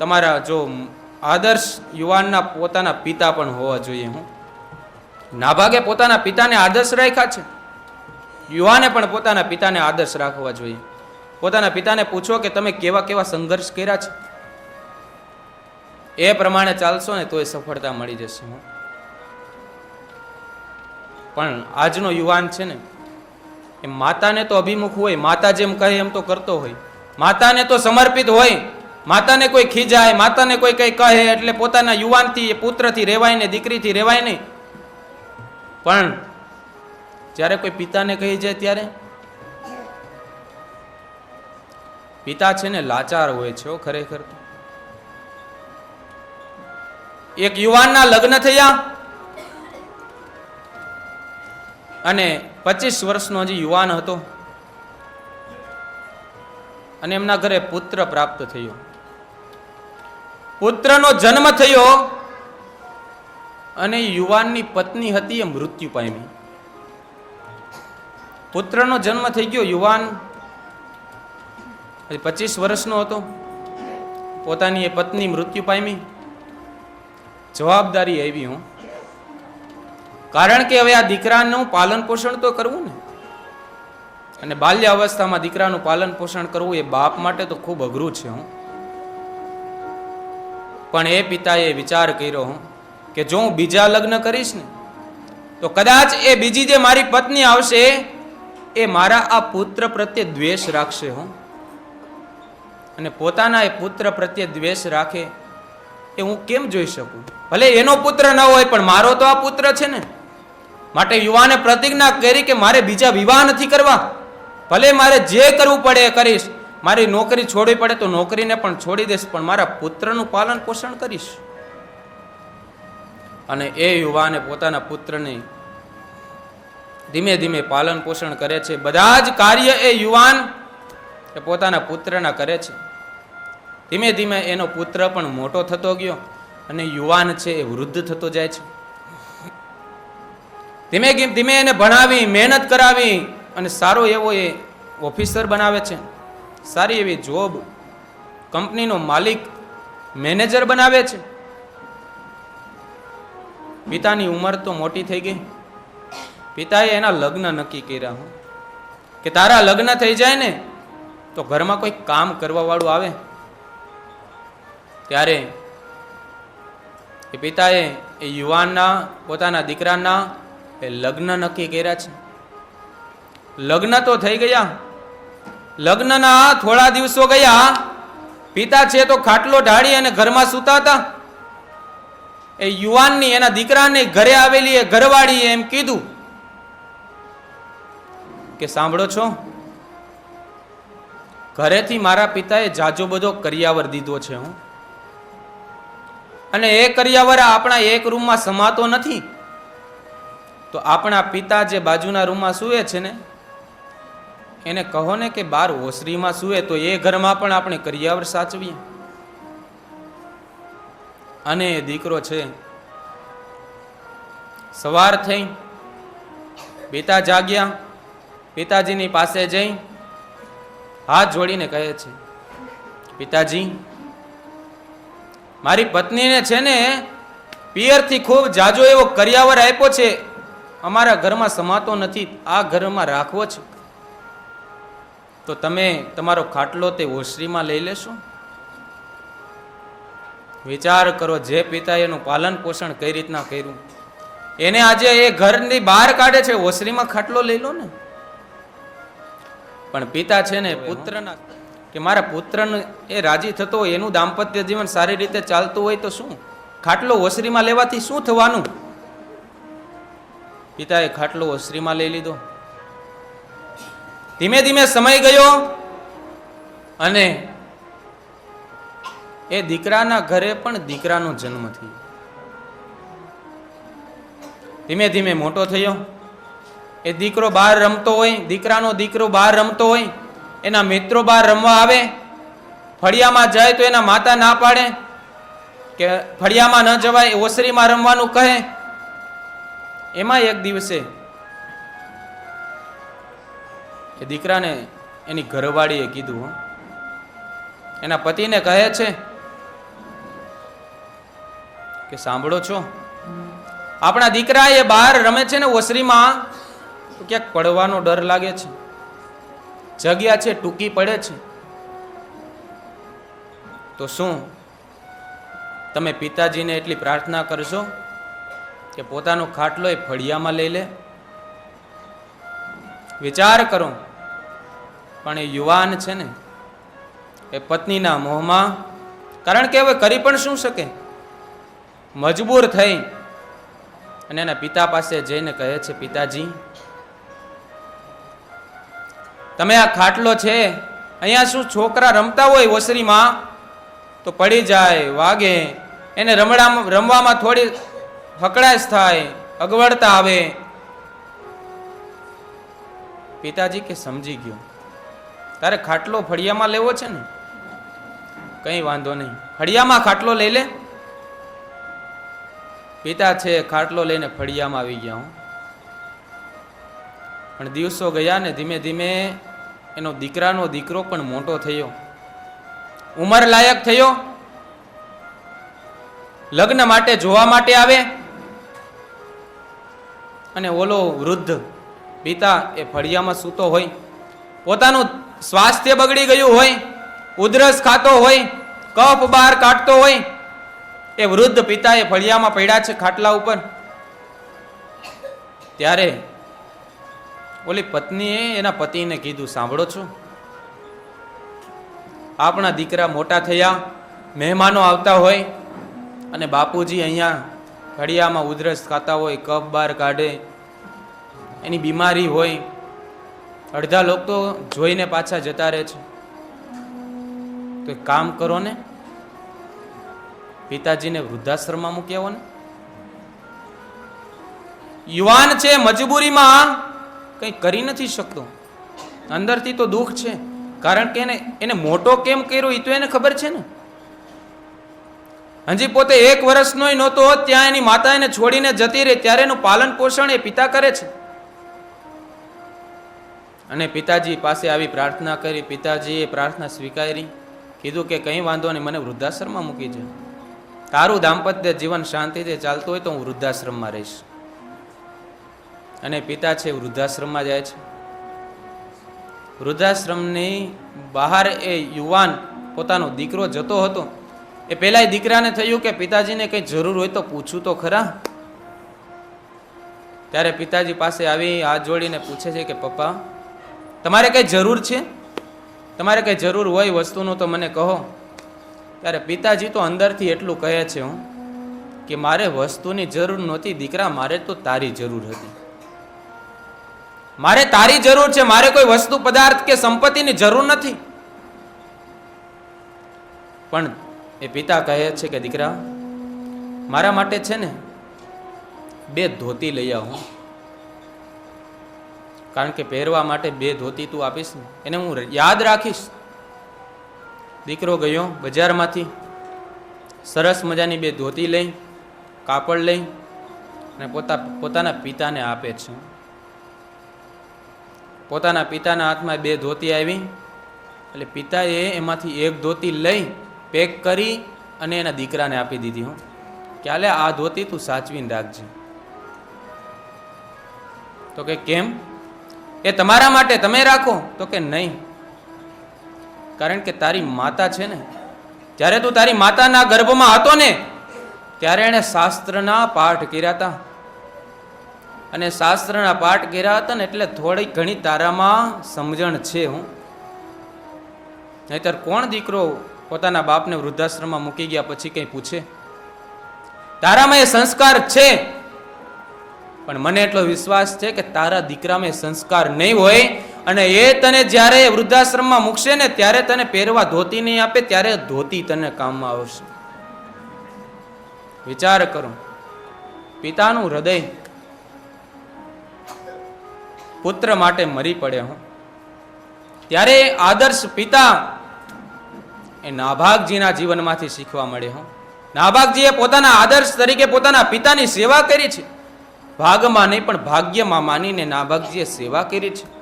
તમારા જો આદર્શ યુવાનના પોતાના પિતા પણ હોવા જોઈએ હું. નાભાગે પોતાના પિતાને આદર્શ રાખ્યા છે. યુવાને પણ પોતાના પિતાને આદર્શ રાખવા જોઈએ. પોતાના પિતાને પૂછો કે તમે કેવા કેવા સંઘર્ષ કર્યા છે? એ પ્રમાણે ચાલશો ને તો એ સફળતા મળી જશે હું. પણ આજનો યુવાન છે ને, એ માતાને તો અભિમુખ હોય, માતા જેમ કહે એમ તો કરતો હોય. માતાને તો સમર્પિત હોય. માતાને કોઈ ખીજાય, માતાને કોઈ કઈ કહે એટલે પોતાના યુવાનથી પુત્રથી રહેવાય ને દીકરીથી રહેવાય નહીં. પણ જ્યારે કોઈ પિતાને કહી જાય ત્યારે? પિતા છે ને લાચાર હોય છે ખરેખર. એક યુવાનના લગ્ન થયા અને પચીસ વર્ષનો હજી યુવાન હતો અને એમના ઘરે પુત્ર પ્રાપ્ત થયો. પુત્રનો જન્મ થયો અને યુવાનની પત્ની હતી એ મૃત્યુ પામી. પુત્રનો જન્મ થઈ ગયો, યુવાન પચીસ વર્ષનો હતો. પોતાની એ પત્ની મૃત્યુ પામી. જવાબદારી આવી હું. કારણ કે હવે આ દીકરાનું પાલન પોષણ તો કરવું ને. અને બાલ્ય અવસ્થામાં દીકરાનું પાલન પોષણ કરવું એ બાપ માટે તો ખૂબ અઘરું છે હું. પણ એ પિતાએ વિચાર કર્યો હું કે જો હું બીજા લગ્ન કરીશ ને, તો કદાચ એ બીજી જે મારી પત્ની આવશે, એ મારા આ પુત્ર પ્રત્યે દ્વેષ રાખશે હું. અને પોતાના એ પુત્ર પ્રત્યે દ્વેષ રાખે એ હું કેમ જોઈ શકું? ભલે એનો પુત્ર ન હોય, પણ મારો તો આ પુત્ર છે ને. માટે યુવાને પ્રતિજ્ઞા કરી કે મારે બીજા વિવાહ નથી કરવા. ભલે મારે જે કરવું પડે એ કરીશ. મારી નોકરી છોડવી પડે તો નોકરીને પણ છોડી દઈશ, પણ મારા પુત્રનું પાલન પોષણ કરીશ. અને એ યુવાને પોતાના પુત્રને ધીમે ધીમે પાલન પોષણ કરે છે. બધા જ કાર્ય એ યુવાન એ પોતાના પુત્રના કરે છે. ધીમે ધીમે એનો પુત્ર પણ મોટો થતો ગયો અને યુવાન છે એ વૃદ્ધ થતો જાય છે. ધીમે ધીમે એને ભણાવી, મહેનત કરાવી અને સારો એવો એ ઓફિસર બનાવે છે. સારી એવી જોબ કંપનીનો માલિક મેનેજર બનાવે છે. પિતાની ઉંમર તો મોટી થઈ ગઈ. પિતાએ એના લગ્ન નક્કી કર્યા હું. કે તારા લગ્ન થઈ જાય ને, તો ઘરમાં કોઈ કામ કરવા વાળું આવે. ત્યારે એ પિતાએ એ યુવાનના, પોતાના દીકરાના એ લગ્ન નક્કી કર્યા છે. લગ્ન તો થઈ ગયા લગ્નના થોડા દિવસો ગયા. પિતા છે તો ખાટલો ઢાળી અને ઘરમાં સૂતા હતા. એ યુવાનની એના દીકરાને ઘરે આવેલી એ ઘરવાળીએ એમ કીધું કે સાંભળો છો, ઘરેથી મારા પિતાએ જાજો બધો કરિયાવર દીધો છે હું. અને એ કરિયાવર આપણા એક રૂમમાં સમાતો નથી. તો આપણા પિતા જે બાજુના રૂમમાં સુવે છે ને એને કહો ને કે બાર ઓસરીમાં સુવે તો એ ઘરમાં પણ આપણે કરિયાવર સાચવીએ. અને એ દીકરો છે, સવાર થઈ, પિતા જાગ્યા, પિતાજીની પાસે જઈ, હાથ જોડીને કહે છે, પિતાજી, મારી પત્નીને છે ને પિયરથી ખૂબ જાજો એવો કરિયાવર આપ્યો છે. અમારા ઘરમાં સમાતો નથી. આ ઘરમાં રાખવો છે. તો તમે તમારો ખાટલો તે ઓસરીમાં લઈ લેશો? વિચાર કરો જે પિતાએ એનું પાલન પોષણ કઈ રીતના કર્યું? એને આજે એ ઘરની બહાર કાઢે છે, ઓસરીમાં ખાટલો લઈ લો ને. પણ પિતા છે ને, પુત્રના કે મારા પુત્રને એ રાજી થતો હોય, એનું દાંપત્ય જીવન સારી રીતે ચાલતું હોય તો શું? ખાટલો ઓસરીમાં લેવાથી શું થવાનું? પિતાએ ખાટલો ઓસરીમાં લઈ લીધો. ધીમે ધીમે સમય ગયો અને એ દીકરાના ઘરે પણ દીકરાનો જન્મ થયો. ધીમે ધીમે મોટો થયો. એ દીકરો બહાર રમતો હોય, દીકરાનો દીકરો બહાર રમતો હોય, એના મિત્રો બહાર રમવા આવે, ફળિયામાં જાય તો એના માતા ના પાડે, કે ફળિયામાં ન જવાય, ઓસરીમાં રમવાનું કહે. એમાં એક દિવસે એ દીકરાને એની ઘરવાળીએ કીધું. એના પતિને કહે છે કે સાંભળો છો, આપણા દીકરા એ બહાર રમે છે ને ઓસરીમાં ક્યાંક પડવાનો ડર લાગે છે. જગ્યા છે, ટૂંકી પડે છે. તો શું તમે પિતાજીને એટલી પ્રાર્થના કરશો કે પોતાનો ખાટલો એ ફળિયામાં લઈ લે? વિચાર કરો. પણ એ યુવાન છે ને, એ પત્નીના મોહમાં કારણ કે હવે કરી પણ શું શકે? મજબૂર થઈ અને એના પિતા પાસે જઈને કહે છે, પિતાજી, તમે આ ખાટલો છે, અહીંયા શું છોકરા રમતા હોય ઓસરીમાં? તો પડી જાય, વાગે, એને રમડામાં, રમવામાં થોડી હકડાશ થાય, અગવડતા આવે. પિતાજી કે, સમજી ગયો. તારે ખાટલો ફળિયામાં લેવો છે ને? કંઈ વાંધો નહીં. ફળિયામાં ખાટલો લઈ લે. પિતા છે, ખાટલો લઈને ફળિયામાં આવી ગયા હું. પણ દિવસો ગયા ને ધીમે ધીમે એનો દીકરાનો દીકરો પણ મોટો થયો. ઉંમર લાયક થયો. લગ્ન માટે, જોવા માટે આવે. અને ઓલો વૃદ્ધ પિતા એ ફળિયામાં સૂતો હોય. પોતાનું સ્વાસ્થ્ય બગડી ગયું હોય, ઉધરસ ખાતો હોય, કફ બહાર કાઢતો હોય, એ વૃદ્ધ પિતા એ ફળિયામાં પડ્યા છે ખાટલા ઉપર. ત્યારે ઓલી પત્નીએ એના પતિને કીધું, સાંભળો છો, આપણા દીકરા મોટા થયા, મહેમાનો આવતા હોય અને બાપુજી અહીંયા ઘડિયામાં ઉધરસ ખાતા હોય, કફ બહાર કાઢે, એની બીમારી હોય અડધા લોકો જોઈને પાછા જતા રહે છે. તો કામ કરો ને. પિતાજીને વૃદ્ધાશ્રમમાં મૂકી આવો ને. યુવાન છે, મજબૂરીમાં કંઈ કરી નથી શકતો. અંદરથી તો દુઃખ છે. કારણ કે એને એને મોટો કેમ કર્યો એ તો એને ખબર છે ને. હજી પોતે એક વર્ષનો નહોતો, ત્યાં એની માતા એને છોડીને જતી રહે, ત્યારે એનું પાલન પોષણ એ પિતા કરે છે. અને પિતાજી પાસે આવી પ્રાર્થના કરી, પિતાજીએ પ્રાર્થના સ્વીકારી, કીધું કે કંઈ વાંધો નહીં, મને વૃદ્ધાશ્રમમાં મૂકી છે તારું દાંપત્ય જીવન શાંતિથી ચાલતું હોય તો હું વૃદ્ધાશ્રમમાં રહીશ. અને પિતા છે, વૃદ્ધાશ્રમમાં જાય છે. વૃદ્ધાશ્રમની બહાર એ યુવાન પોતાનો દીકરો જતો હતો. એ પહેલા દીકરાને થયું કે પિતાજીને કંઈ જરૂર હોય તો પૂછું તો ખરા. ત્યારે પિતાજી પાસે આવી હાથ જોડીને પૂછે છે કે પપ્પા તમારે કંઈ જરૂર છે? તમારે કંઈ જરૂર હોય વસ્તુનું તો મને કહો. ત્યારે પિતાજી તો અંદરથી એટલું કહે છે, હું, કે મારે વસ્તુની જરૂર નહોતી, દીકરા, મારે તો તારી જરૂર હતી. મારે તારી જરૂર છે, મારે કોઈ વસ્તુ, પદાર્થ કે સંપત્તિની જરૂર નથી. પણ એ પિતા કહે છે કે, દીકરા, મારા માટે છે ને, બે ધોતી લઈ આવ કારણ કે પહેરવા માટે બે ધોતી તું આપીશ એને હું યાદ રાખીશ. દીકરો ગયો બજારમાંથી. સરસ મજાની બે ધોતી લઈ, કાપડ લઈ અને પોતા, પોતાના પિતાને આપે છે. પોતાના પિતાના હાથમાં બે ધોતી આવી એટલે પિતાએ એમાંથી એક ધોતી લઈ, પેક કરી અને એના દીકરાને આપી દીધી હું. ક્યાલે આ ધોતી તું સાચવીને રાખજે. તો કે કેમ? એ તમારા માટે તમે રાખો તો કે નહીં. કારણ કે તારી માતા છે ને, જ્યારે તું તારી માતાના ગર્ભમાં હતો ને, ત્યારે એણે શાસ્ત્રના પાઠ કર્યા હતા. અને શાસ્ત્રના પાઠ કર્યા હતા ને એટલે થોડી ઘણી તારામાં સમજણ છે હું. નહીતર કોણ દીકરો પોતાના બાપને વૃદ્ધાશ્રમમાં મૂકી ગયા પછી કંઈ પૂછે? તારામાં એ સંસ્કાર છે. પણ મને એટલો વિશ્વાસ છે કે તારા દીકરામાં સંસ્કાર નહીં હોય અને એ તને જ્યારે વૃદ્ધાશ્રમમાં મૂકશે ને ત્યારે તને પહેરવા ધોતી નહીં આપે, ત્યારે ધોતી તને કામમાં આવશે. વિચાર કરો. પિતાનું હૃદય પુત્ર માટે મરી પડે હું. ત્યારે આદર્શ પિતા એ નાભાગજીના જીવનમાંથી શીખવા મળે હું. નાભાગજીએ પોતાના આદર્શ તરીકે પોતાના પિતાની સેવા કરી છે. ભાગમાં નહીં પણ ભાગ્યમાં માનીને નાભાગજીએ સેવા કરી છે.